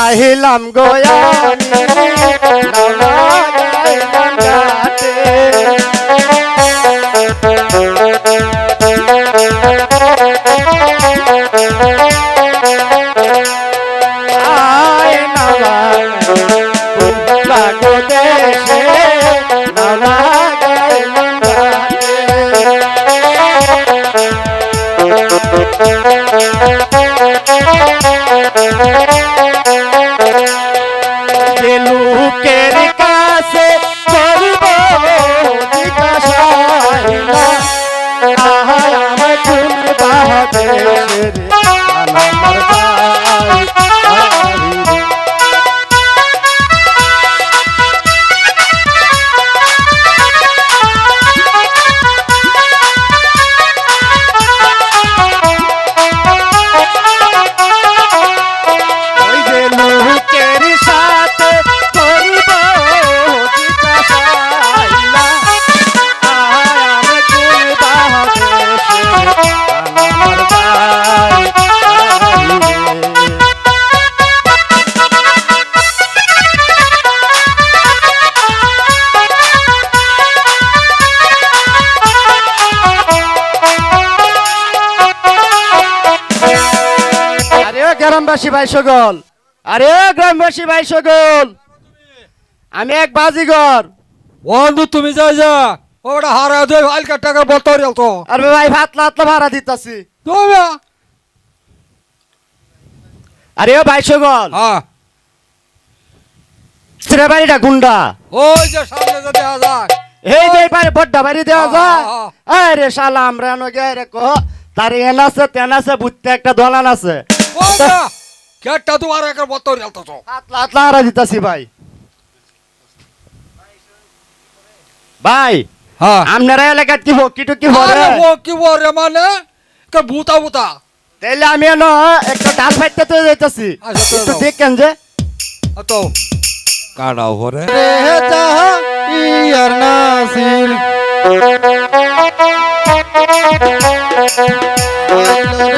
আহিলাম গোয়ানি গ্রামবাসী ভাই সকল। আরে গ্রামবাসী ভাই সকল। আমি এক বাজিগর। বন্ধু তুমি যাই যা ওটা হারা দে হালকা টাকা বলতো রেল তো। আর ভাই ভাতলা হাতলা ভাড়া দিতাছি। তুমি আরে ও ভাই সকল। হ্যাঁ। ছেলে বাড়িটা গুন্ডা। ওই যে সামনে যে দেখা যায়। এই যে বাড়ি বড্ডা বাড়ি দেওয়া যায়। হ্যাঁ, হ্যাঁ। আরে শালা আমরা নগে রে কহ তার এন আছে তেন আছে বুঝতে একটা দলান আছে। কেটটা তোমার একটা বলতো রেল তো হাতলা হাতলা হারা দিতাছি ভাই। ভাই হ্যাঁ। আপনারা এলাকাত কি ভক্তি টুকি আরে ভরে ও কি বলে মানে? কে বুতা বুতা তাইলে আমি এন একটা ডাল ফাইতে তো যাইতাছি। আচ্ছা, তো একটু। দেখেন যে। তো। কাটাও ভরে ইয়ার নাসির। আহাইলে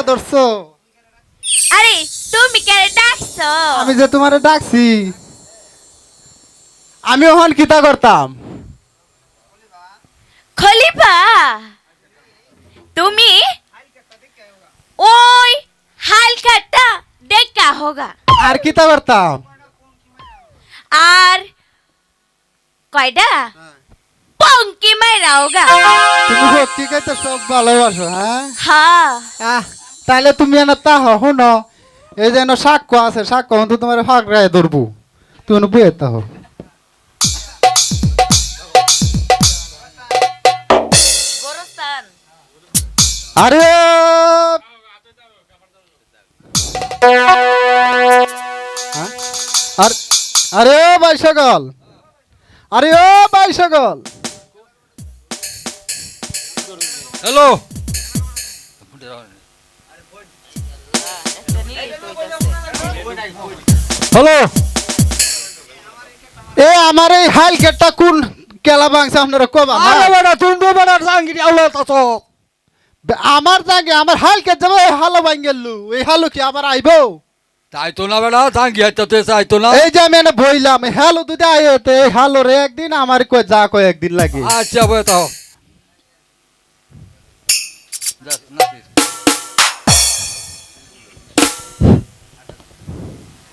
ফাইরিয়া ধরছো? আরে তুমি কেন ডাকছো। আমি যে তোমারে ডাকছি আমি ওখান কিতা করতাম। খলিফা তুমি ওই হালকাটা দেখা হোগা। আর কিতা করতাম? আর কয়টা পঙ্কি মাইরা হোগা। তুমি সত্যি তো সব ভালোবাসো হ্যাঁ? হ্যাঁ। তাহলে তুমি এনে তা শুনো এই যেন সাক্ষ্য আছে সাক্ষ্য তো তোমার ফাঁক রায় ধরবো। তুমি বুয়ে তা হো গোরস্তান আরে! হ্যাঁ? আর আরে ও ভাই সকল আরে ও ভাই সকল হ্যালো! হ্যালো? এ আমার এই হাইল গেটটা কোন কেলা বাংছে আপনারা কবা? আরে বেটা তুমি তো বেটা জাঙ্গিরি আউলা তাছো আমার জাগে আমার হাল কে যাব এই হালো ভাঙ্গেলু এই হালো কি আবার আইবো? তাই তো না বেটা জাঙ্গি হাইতে চাই তো না। এই যে আমি এনে বইলাম এই হালো দুটা আইতে এই হালো রে একদিন আমার কয় যা কয় একদিন লাগে। আচ্ছা বয়ে তাও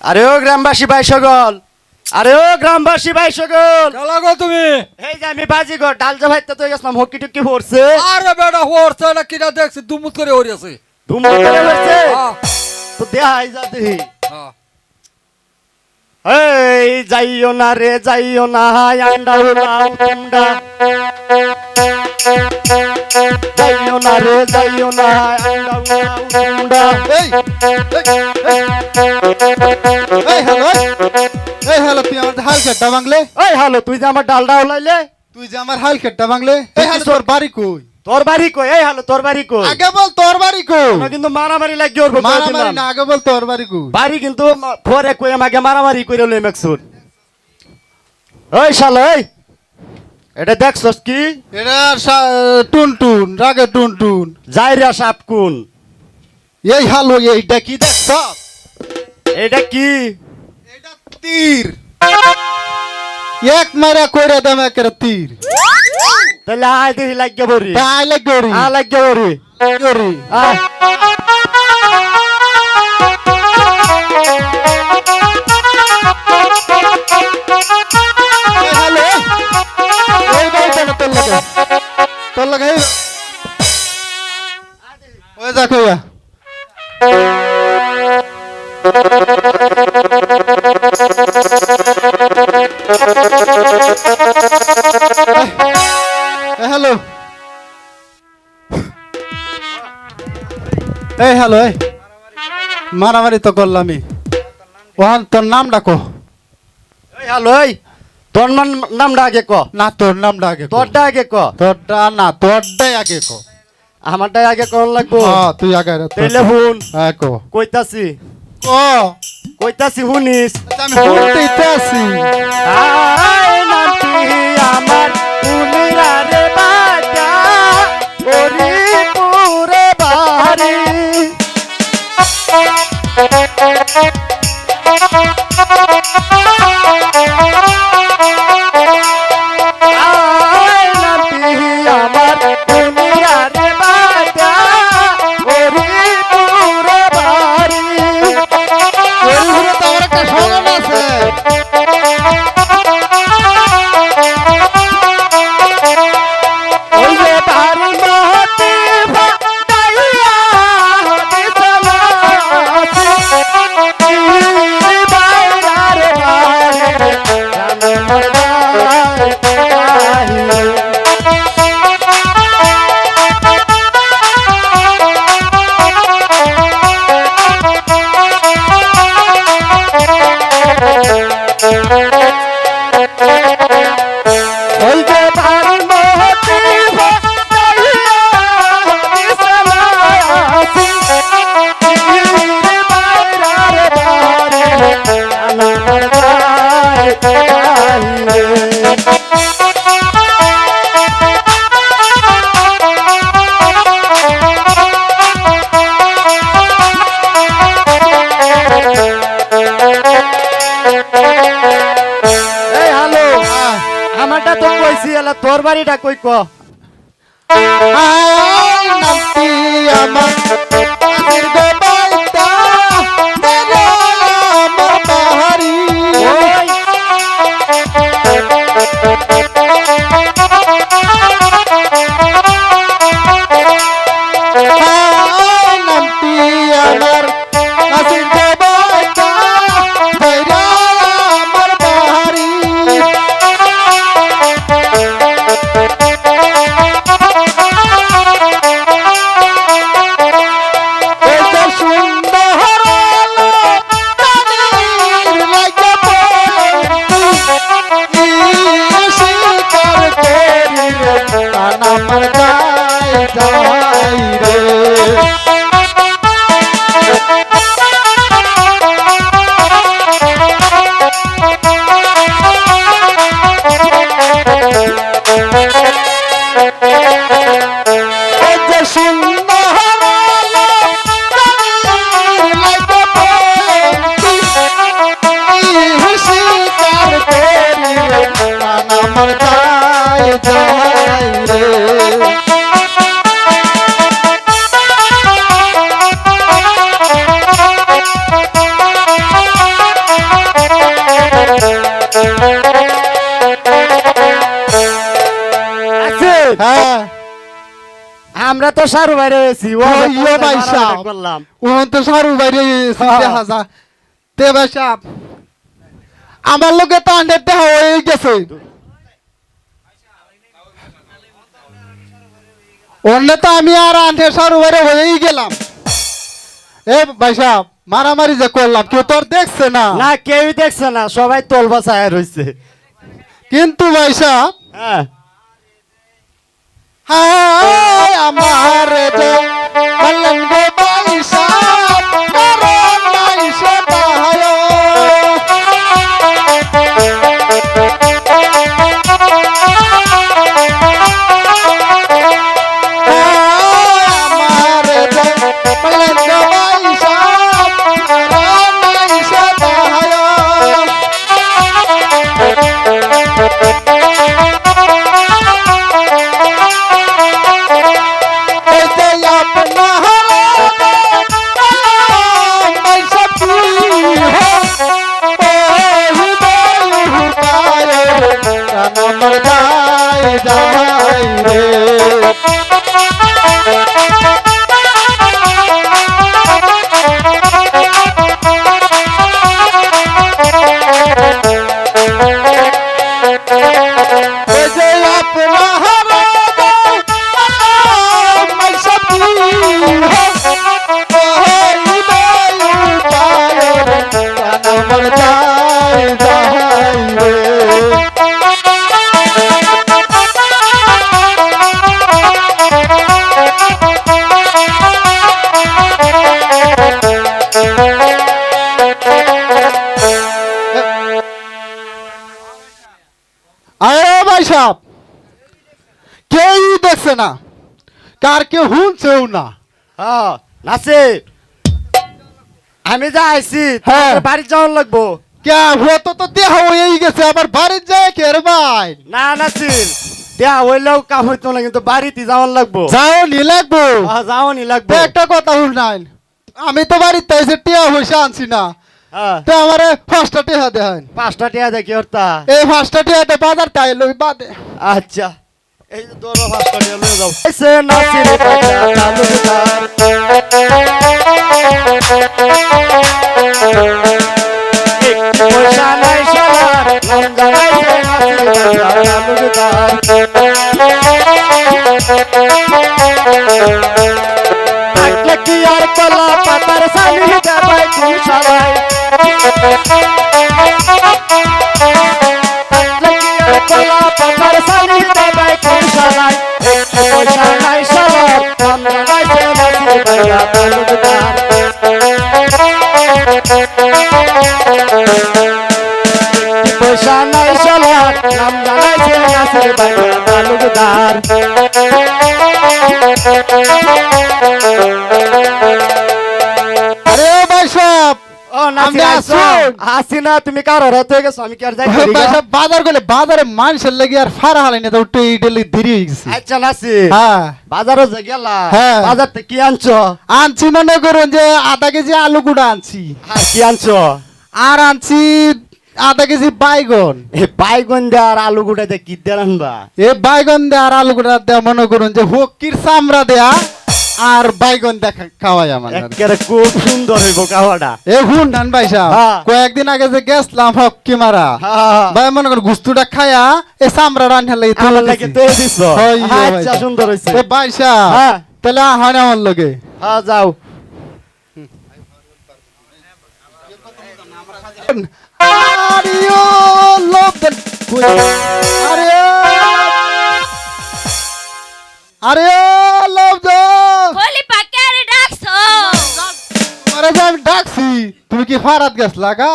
আরে ও গ্রামবাসী ভাই সকল আরে ও গ্রামবাসী ভাই সকল। খেলা গো তুমি। এই যে আমি বাজি গো ডাল জা ভাইতে তো গেছিলাম হকি টুকি পড়ছে। আরে বেটা হরছে না কিনা দেখছি দুমুত করে হরি আছে। ধুম করে পড়ছে? হ্যাঁ, তো দেখাই যা দেখি হ্যাঁ। এই যাইও না রে যাইও না আন্ডা উলাও তোমরা যাইও না রে যাইও না। এই এই, এই হ্যালো এই হ্যালো তুই আমার হাল খেটটা ভাঙলে? ওই হ্যালো তুই যে আমার ডালডা উলাইলে? তুই যে আমার হাল খেটটা ভাঙলে? এই হ্যালো তোর বাড়ি কই? তোর বাড়ি কই? এই হ্যালো তোর বাড়ি কই? আগে বল তোর বাড়ি কই? কিন্তু মারামারি লাগি ওর মারামারি না আগে বল তোর বাড়ি কই? বাড়ি কিন্তু পরে কই আমাকে মারামারি করে লই মেকসুর ওই শালা এই! এটা দেখছস কি? এটা সা- টুন টুন রাগে টুন টুন জাইরা সাপ কোন? এই হালো এইটা কি দেখছ এটা কি? এটা তীর। এক মারা কইরা দাম একের তীর। তাহলে আয় দেখি লাগিয়ে বরি তাই লাগবে রে আ লাগিয়ে বরি রে আয়। এই বাই তোর তোর লাগে তোর লাগে ওই যা কইয়া হ্যালো, এই হ্যালো মারামারি তো করলামই। ওহান, তোর নাম ডাকো। হ্যালো, এই। তোর নাম নামটা আগে ক। না তোর নামটা আগে। তোরটা আগে ক। তোরটা না তোরটাই আগে ক। আমারটাই আগে কোন লাগবো। হ্যাঁ তুই আগে তাইলে হুন। হ্যাঁ কো। কইতাছি। ক। কইতাছি হুনিস। আচ্ছা, আমি শুনতেইতে আছি। বাড়িটা তো সারু বাইরে হয়েছি। ও ভাই সাহেব। করলাম। ওহন তো সারু বাইরে হ্যাঁ। দেখা যা। তে ভাই সাহেব আমার লোকে তো আন্ডার দেহা হয়ে গেছে। অন্য তো আমি আর আন্ডে সারু বাইরে হয়েই গেলাম। এ ভাই সাহেব মারামারি যে করলাম কেউ তোর দেখছে না। না কেউই দেখছে না সবাই তোলবা ছায়া রয়েছে কিন্তু ভাই সাহেব হ্যাঁ হায়। আমার দাদা কার কেউ শুনছেও না। হ্যাঁ নাসি। আমি যা আইছি হ্যাঁ। তোর বাড়ি যাওয়ার লাগবো। কে হতো তো তো দেহ হয়েই গেছে আবার বাড়ির যায় কে রে ভাই? না নাসির দেয়া হইলেও কাম হইতো না কিন্তু বাড়িতে যাওয়ার লাগবো। যাও নি লাগবো? হ্যাঁ, যাওয়ানি লাগবো। একটা কথা শুন নাই আমি তো বাড়িতে এসে টিয়া পয়সা আনছি না। হ্যাঁ, তো আমার পাঁচটা টিয়া দেন। পাঁচটা টিয়া দেখি ওরতা এই পাঁচটা টিয়াতে বাজার তাই লই বাদে। আচ্ছা। এই দৌড়ো পাঁচটা লয়ে যাও। এসে নাসির বাজা তালুকদার পয়সা নাই সবার নাম জানাইছে নাসির বাজা তালুকদার কি আর কলা জানাইছে নাসির বাজা তালুকদার একটু পয়সা নাই সবার নাম জানাইছে নাসির বাজা তালুকদার ও নাসির আমি আইছো আসুন। আসি না তুমি কার হরত গেছো? আমি কি আর যাই বাজার গেলে বাজারে মানুষের লাগি আর ফারা হালাই না তো উঠে ইডলি দেরি গেছে। আচ্ছা হ্যাঁ। বাজারও যে গেলা? হ্যাঁ। বাজার থেকে কি আনছো? আনছি মনে করুন যে আধা কেজি আলু গুঁড়া আনছি। কি আনছো? আর আনছি আধা কেজি বাইগন। এ বাইগন দেওয়া আর আলু গুঁড়াতে কি দিয়ে আনবা এ বাইগন দেয়া আর আলু গুঁড়া দেয়া মনে করুন যে হকির চামড়া দেয়া আর বাইগন দেখা খাওয়াই আমার একেবারে খুব সুন্দর হইব খাওয়াটা। এ হুন ডান ভাই সাহেব হ্যাঁ। কয়েকদিন আগে যে গেছলাম হকি মারা হ্যাঁ। ভাই মনে করুন গুস্তুটা খায়া এ চামড়া রান্না লাগে আমার লাগে তো দিছ? ইয়ে আচ্ছা সুন্দর হইছে। এ ভাই সাহেব হ্যাঁ। তাহলে হয় না আমার লগে। হ্যাঁ যাও। আরে লোভ ফারাত গেছ লাগা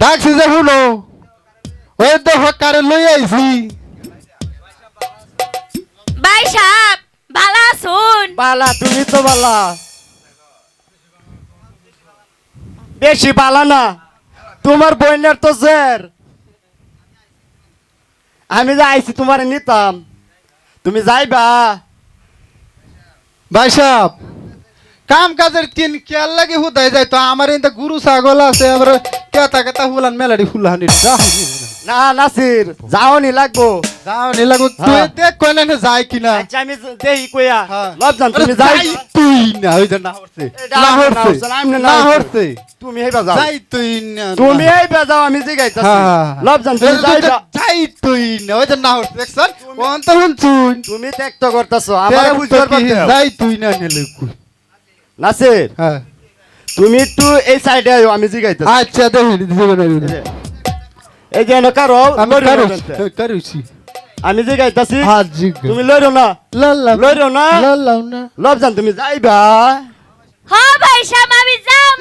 ডাকছি যে শুনো। ওই দেখো কারে লই আইছি। ভাই সাহেব ভালো আছুন। বালা তুমি তো বালা। বেশি বালা না তোমার বইনের তো জের। আমি যে আইছি তোমার নিতাম। তুমি যাইবা। ভাই সাহেব কাম কাজের তিন খেয়াল লাগে হুদাই যায় তো। আমার এতে গুরু ছাগল আছে আবার কেতা কেতা হুলান মেলাডি হুলান না নাসির যাওনি লাগবো। যাও নি লাগু তুই হ্যাঁ। দেখ কোন না যায় কিনা। আচ্ছা আমি দেই কইয়া। হ্যাঁ। লবজান তুমি আরে যাই যাই তুই না যে না হরছে না হরছে না হরছে। তুমি হেবা যাও। যাই তুই না তুমি এই যাও আমি জিগাইতাছি। হ্যাঁ লবজান তুমি যাইবা। যাই তুই না যে না হরছে দেখছন? ওন তো শুনছুন তুমি ত্যাক্ত করতেছো আমার বুঝতে পারতে যাই তুই না নিলে কই? নাসির হ্যাঁ। তুমি একটু এই সাইডে আয়ো আমি জিগাইতাছি আচ্ছা দেখি দিবে এই যে এনে কারও আমি না আমি জিগাইতাছি হাজি তুমি লইরো না। লইরো না। লাল্লাও না। লবজান তুমি যাইবা। হ ভাই সাহেব আমি যাম।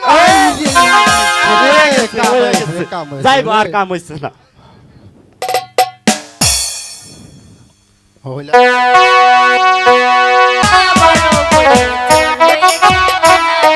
যাইবা আর কাম হইছে না। দিল Música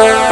Yeah.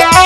Bye.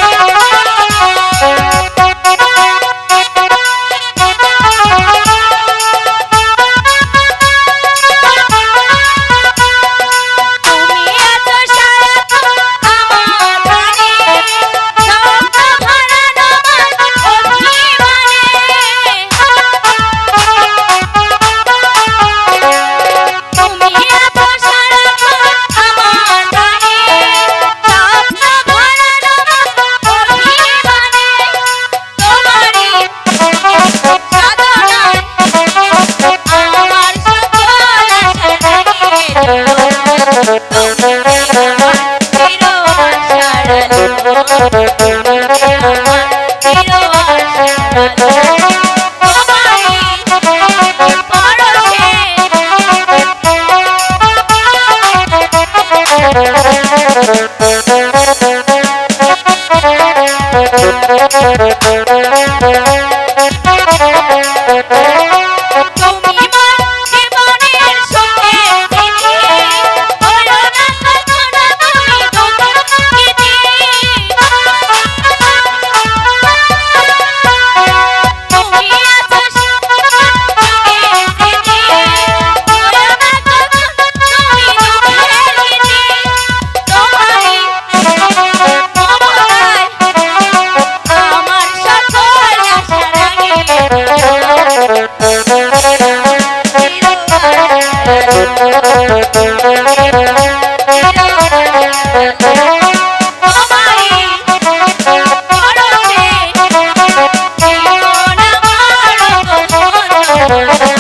Música